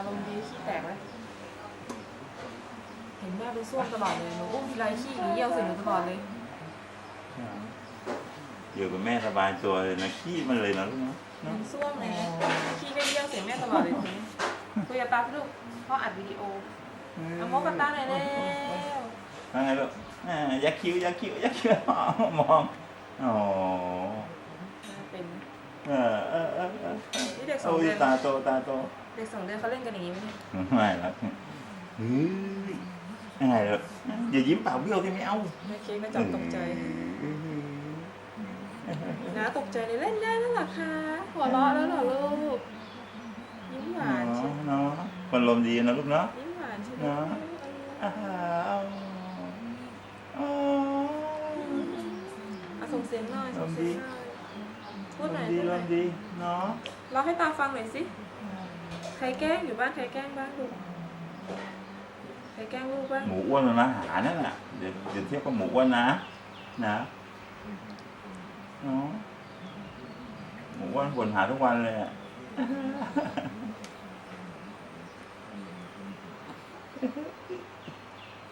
ารมณ์ดีขี้แตกเลยเห็นแม่เป็นส้วมตลอดเลยหนูอุ้มทีไรขี้หนีเยี่ยวใส่หนูตลอดเลยอยู่กับแม่สบายตัวเลยนะขี้มันเลยนะลูกเนาะเหมือนส้วมเลยขี้ก็เยี่ยวใส่แม่ตลอดเลยทีนี้คุยกับตาพี่ลูกพ่ออัดวิดีโอเอาโมกับตาหน่อยเร็วว่าไงลูกอ่ายักคิ้วยักคิ้วยักคิ้วมองอ๋อเป็นเออเออเออเออนี่เด็กสองโอ้ยเดือนตาโตตาโตเด็กสองเดือนเขาเล่นกันอย่างนี้ไหมเนี่ยไม่หรอกเฮ้ยยังไงลูกอย่ายิ้มปากเบี้ยวที่ไม่เอาแม่เค้กน่าจะตกใจนะตกใจเลยเล่นได้แล้วเหรอคะหัวเราะแล้วเหรอลูกยิ้มหวานใช่ไหมเนาะคนลมณ์ดีนะลูกเนาะยิ้มหวานใช่ไหมเนาะอ้าวอ้าวอะส่งเสียงหน่อยส่งเสียงหน่อยพูดหน่อยดีพูดหลน่อยมณ์ดีเนาะเราให้ตาฟังหน่อยสิ ใครแกล้งอยู่บ้านใครแกล้งบ้างลูกใครแกล้งลูกบ้างหมูอ้วนแล้วนะหานั่นน่ะเดี๋ยวเดี๋ยวเทียบกับหมูอ้วนนะ นะเนาะหมูอ้วนบ่นหาทุกวันเลยอะ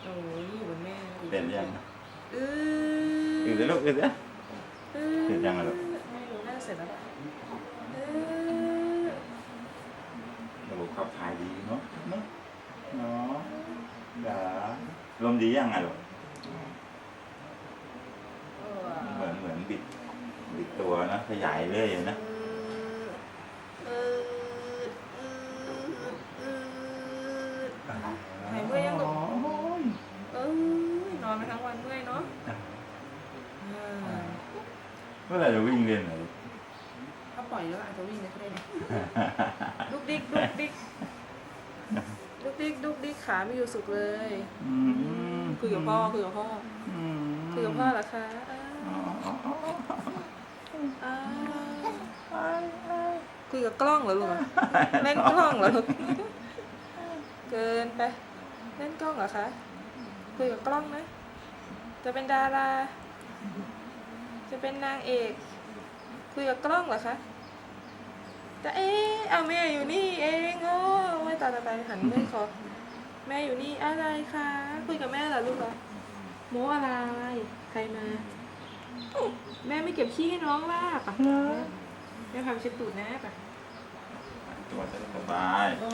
โอ้ยอยู่บนแม่เด็ดยังเออืดเลยลูกอืดเลยเอเสร็จยังอะลูก ไม่รู้น่าจะเสร็จแล้วเออ ระบบขับถ่ายดีเนาะเนาะเนาะเดี๋ยว ลมดียังไงลูกเหมือนเหมือนบิดบิดตัวนะ ขยายเรื่อยนะเออเออเออหายเมื่อยยังลูกเอ้ยนอนไปทั้งวันเมื่อยเนาะเออเมื่อไหร่จะวิ่งเล่นเหรอลูกถ้าปล่อยแล้วอาจจะวิ่งได้ก็ได้นะดุกดิกดุกดิกดุกดิกดุกดิก ขาไม่อยู่สุขเลยอืมคุยกับพ่อคุยกับพ่ออืมคุยกับพ่อเหรอคะอ้าวอ๋ออ๋ออ๋ออ้าวคุยกับกล้องเหรอลูกอะเล่นกล้องเหรอลูกเกินไปเล่นกล้องเหรอคะคุยกับกล้องนะ จะเป็นดารา จะเป็นนางเอก คุยกับกล้องเหรอคะแต่เอ๊ะเอาแม่อยู่นี่เองโอ้ไม่ตายตายตายหันไม่ขอ แม่อยู่นี่อะไรคะคุยกับแม่เหรอลูกเหรอโมอะไรใครมา แม่ไม่เก็บขี้ให้น้องล่ะปะแม่พาไปเช็ดตูดนะปะตัวจะสบาย โอ้